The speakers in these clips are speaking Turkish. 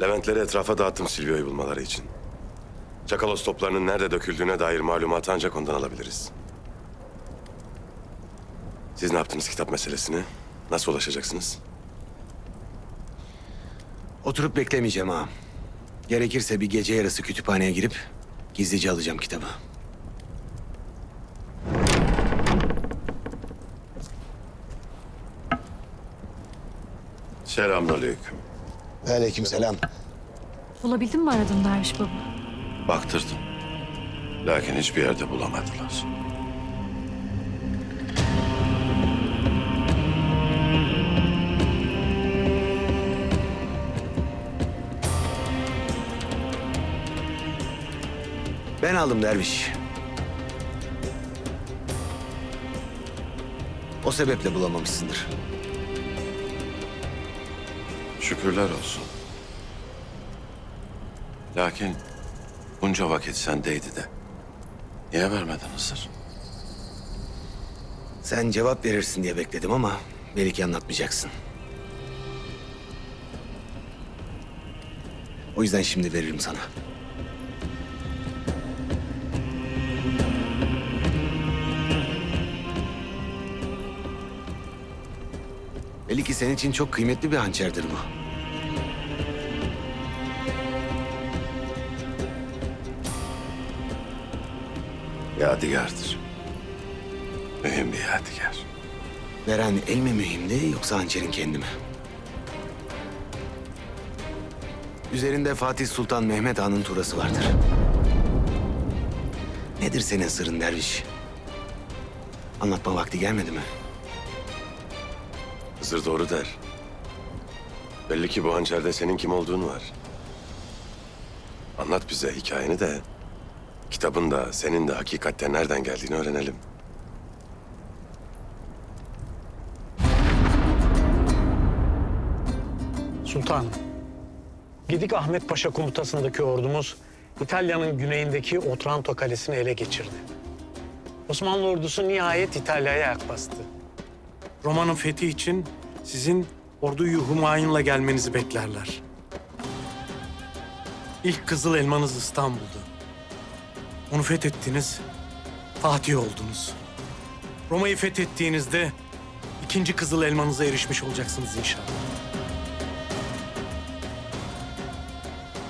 Leventleri etrafa dağıttım Silvio'yu bulmaları için. Çakalos toplarının nerede döküldüğüne dair malumatı ancak ondan alabiliriz. Siz ne yaptınız kitap meselesine? Nasıl ulaşacaksınız? Oturup beklemeyeceğim ağam. Gerekirse bir gece yarısı kütüphaneye girip gizlice alacağım kitabı. Selamünaleyküm. Aleykümselam. Bulabildin mi aradığın Derviş baba? Baktırdım. Lakin hiçbir yerde bulamadılar. Ben aldım derviş. O sebeple bulamamışsındır. Şükürler olsun. Lakin bunca vakit sendeydi de. Niye vermedin Hızır? Sen cevap verirsin diye bekledim ama belki anlatmayacaksın. O yüzden şimdi veririm sana. Belli ki senin için çok kıymetli bir hançerdir bu. Yadigardır. Mühim bir yadigar. Veren el mi mühimdi yoksa hançerin kendi mi? Üzerinde Fatih Sultan Mehmet Han'ın turası vardır. Nedir senin sırrın derviş? Anlatma vakti gelmedi mi? Hızır doğru der. Belli ki bu hançerde senin kim olduğun var. Anlat bize hikayeni de... ...kitabın da senin de hakikatten nereden geldiğini öğrenelim. Sultanım, Gedik Ahmet Paşa komutasındaki ordumuz İtalya'nın güneyindeki Otranto Kalesi'ni ele geçirdi. Osmanlı ordusu nihayet İtalya'ya ayak bastı. Roma'nın fethi için sizin orduyu Humayun'la gelmenizi beklerler. İlk Kızıl Elmanız İstanbul'du. Onu fethettiniz, Fatih oldunuz. Roma'yı fethettiğinizde ikinci Kızıl Elmanıza erişmiş olacaksınız inşallah.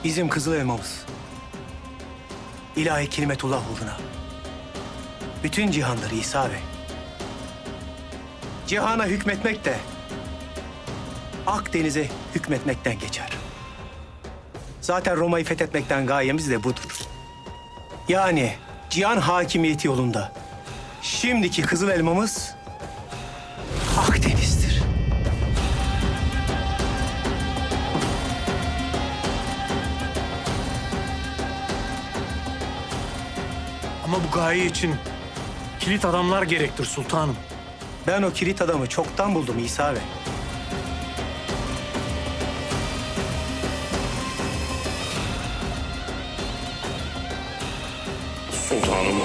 Bizim kızıl elmamız. İlahi kelimetullah uğruna. Bütün cihanları İsa Bey. Cihana hükmetmek de Akdeniz'e hükmetmekten geçer. Zaten Roma'yı fethetmekten gayemiz de budur. Yani cihan hakimiyeti yolunda şimdiki kızıl elmamız Akdeniz'dir. Ama bu gaye için kilit adamlar gerektir sultanım. Ben o kilit adamı çoktan buldum İsa Bey. Sultanım.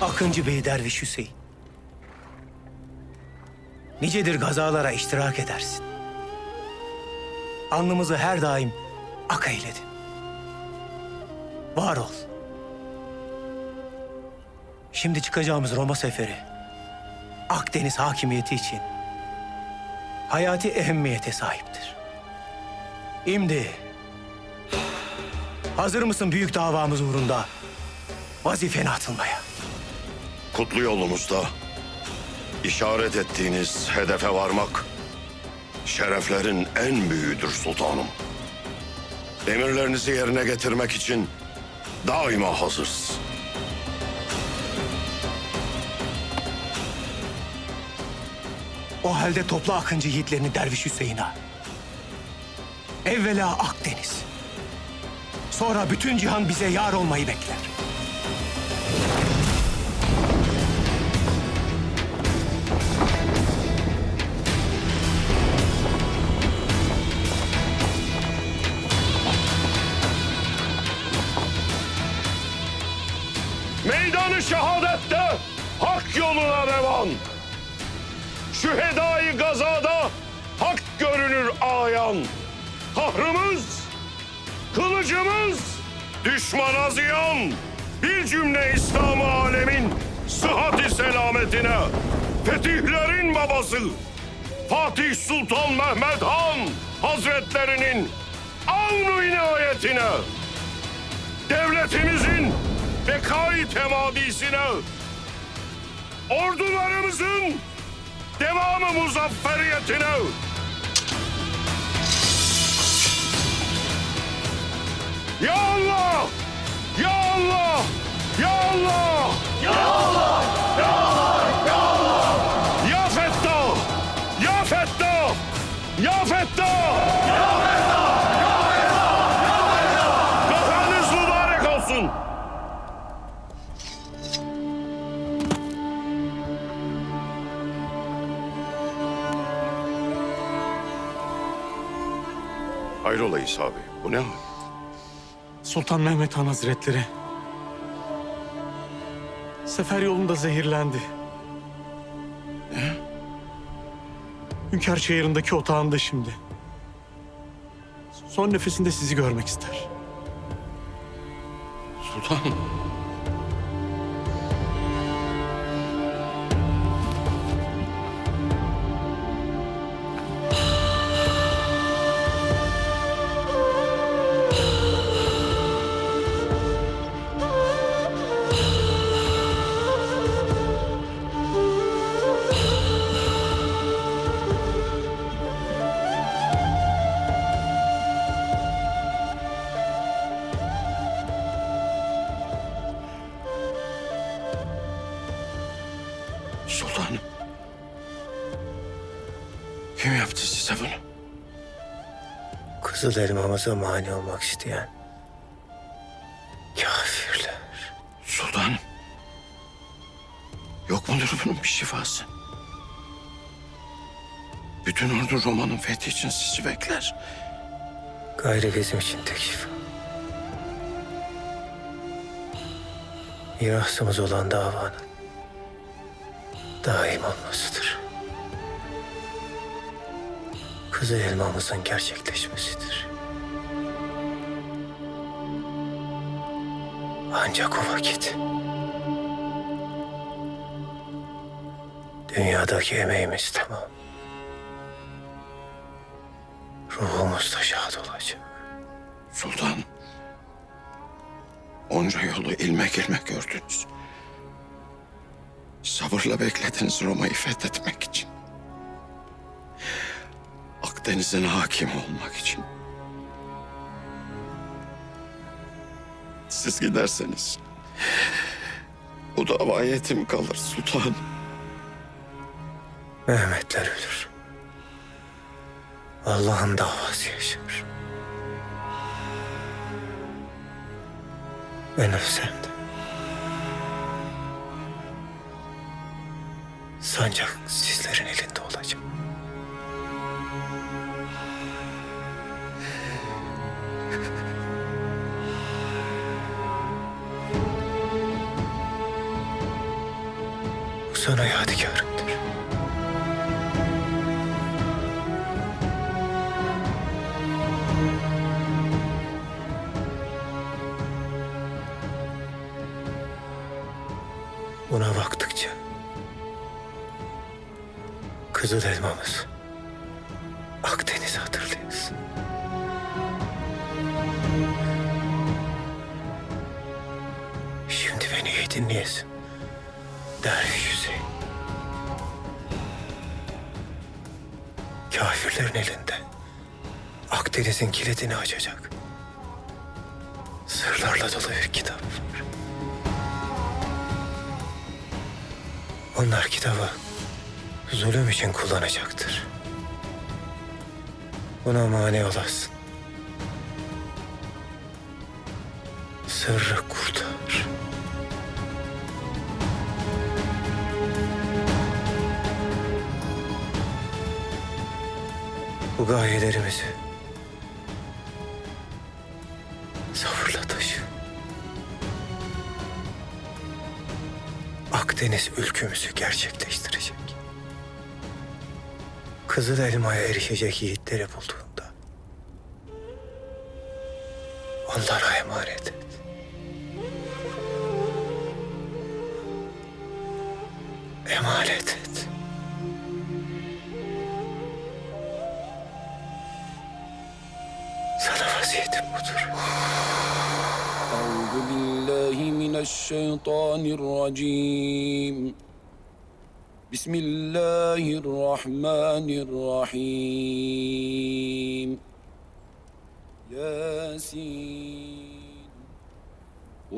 Akıncı Bey Derviş Hüseyin. Nicedir gazalara iştirak edersin. Alnımızı her daim ak eyledin. Var ol. Şimdi çıkacağımız Roma seferi Akdeniz hakimiyeti için hayati ehemmiyete sahiptir. Şimdi hazır mısın büyük davamız uğrunda vazifene atılmaya? Kutlu yolumuzda işaret ettiğiniz hedefe varmak şereflerin en büyüğüdür sultanım. Emirlerinizi yerine getirmek için daima hazırız. O halde topla Akıncı yiğitlerini Derviş Hüseyin'e. Evvela Akdeniz. Sonra bütün cihan bize yar olmayı bekler. Şühedai gazada hak görünür ayan. Kahrımız, kılıcımız düşmana ziyan. Bir cümle İslam alemin sıhhati selametine. Fetihlerin babası Fatih Sultan Mehmet Han Hazretlerinin avnu inayetine. Devletimizin bekayı temadisine. Ordularımızın devamı muzafferiyetine. Ya Allah! Ya Allah! Ya Allah! Ya Allah! İsa abi, bu ne hal? Sultan Mehmet Han Hazretleri sefer yolunda zehirlendi. Ne? Hünkâr çayırındaki otağında şimdi. Son nefesinde sizi görmek ister. Sultanım. Kızıl elmamıza mani olmak isteyen kafirler. Sultanım. Yok mudur bunun bir şifası? Bütün ordu Roma'nın fethi için sizi bekler. Gayrı bizim için tek şifa. Mirasımız olan davanın daim olmasıdır. Kızıl elmamızın gerçekleşmesidir. Ancak o vakit dünyadaki emeğimiz tamam. Ruhumuz da şad olacak. Sultanım. Onca yolu ilmek ilmek gördünüz. Sabırla beklediniz Roma'yı fethetmek için. Akdeniz'in hakim olmak için. Siz giderseniz bu dava yetim kalır sultanım. Mehmetler ölür. Allah'ın davası yaşar. Ben ölsem de. Sancak sizlerin elinde sana yadigarımdır. Buna baktıkça Kızıl elmamız Akdeniz'i hatırlıyoruz. Şimdi beni iyi dinleyesin. Derviş Kafirlerin elinde Akdeniz'in kilidini açacak. Sırlarla dolu bir kitap var. Onlar kitabı zulüm için kullanacaktır. Buna mani olasın. Sırrı kurtar. Bu gayelerimizi sabırla taşı. Akdeniz ülkümüzü gerçekleştirecek. Kızıl elmaya erişecek yiğitleri bulduğunda onlara emanet et. Emanet et. Kastettiğim budur. Euzu billahi mineşşeytanirracim. Bismillahirrahmanirrahim. Yasin.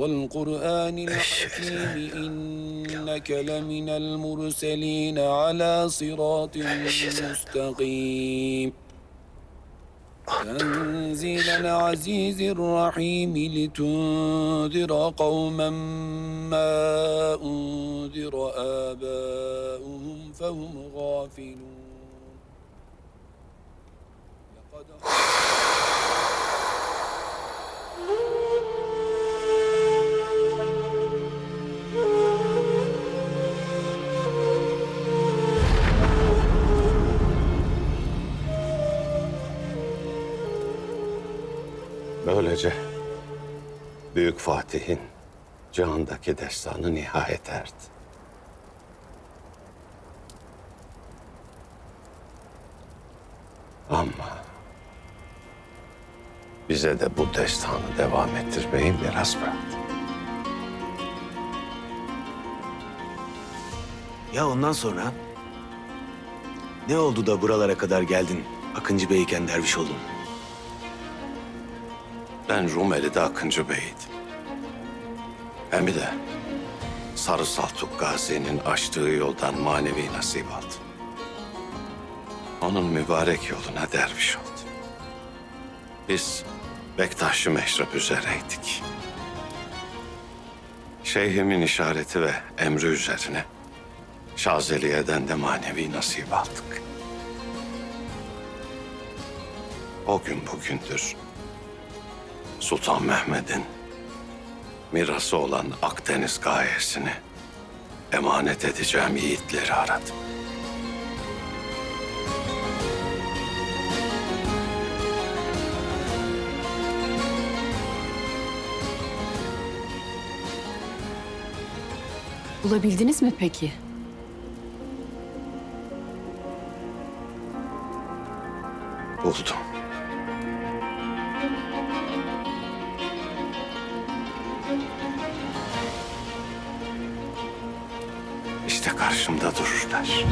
والقرآن الحكيم إنك لمن المرسلين على صراط مستقيم تنزيل العزيز الرحيم لتنذر قوما ما أنذر آباؤهم فهم غافلون. Böylece Büyük Fatih'in cihandaki destanı nihayet erdi. Ama bize de bu destanı devam ettirmeyi miras bıraktı. Ya ondan sonra? Ne oldu da buralara kadar geldin? Akıncı Beyken derviş oldun. Ben Rumeli'de Akıncı Bey'iydim. Hem de Sarı Saltuk Gazi'nin açtığı yoldan manevi nasip aldım. Onun mübarek yoluna derviş oldum. Biz Bektaş-ı Meşrep üzereydik. Şeyhimin işareti ve emri üzerine Şazeliye'den de manevi nasip aldık. O gün bugündür Sultan Mehmet'in mirası olan Akdeniz gayesini emanet edeceğim yiğitleri aradım. Bulabildiniz mi peki? Buldum. İşte karşımda dururlar.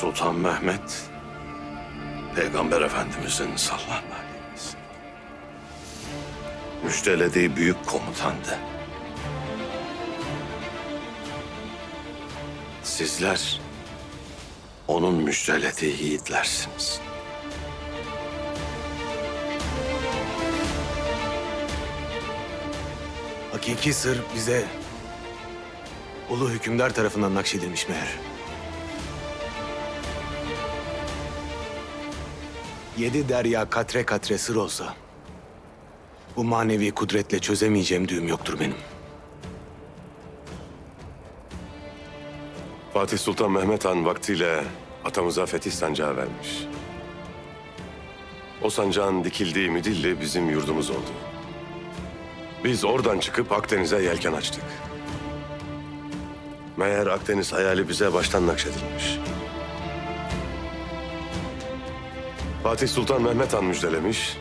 Sultan Mehmet, Peygamber Efendimizin sallallahu aleyhi ve büyük komutandı. Sizler onun müjdelediği yiğitlersiniz. Hakiki sır bize ulu hükümdar tarafından nakşedilmiş meğer. Yedi derya katre katre sır olsa bu manevi kudretle çözemeyeceğim düğüm yoktur benim. Fatih Sultan Mehmet Han vaktiyle atamıza fetih sancağı vermiş. O sancağın dikildiği Midilli bizim yurdumuz oldu. Biz oradan çıkıp Akdeniz'e yelken açtık. Meğer Akdeniz hayali bize baştan nakşedilmiş. Fatih Sultan Mehmet Han müjdelemiş.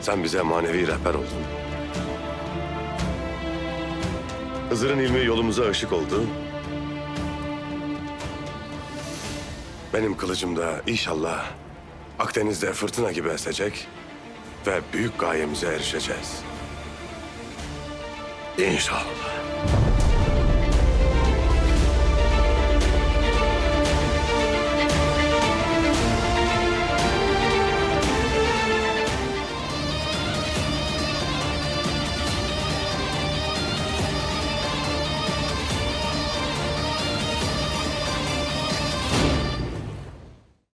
Sen bize manevi rehber oldun. Hızır'ın ilmi yolumuza ışık oldu. Benim kılıcım da inşallah Akdeniz'de fırtına gibi esecek. ve büyük gayemize erişeceğiz. İnşallah.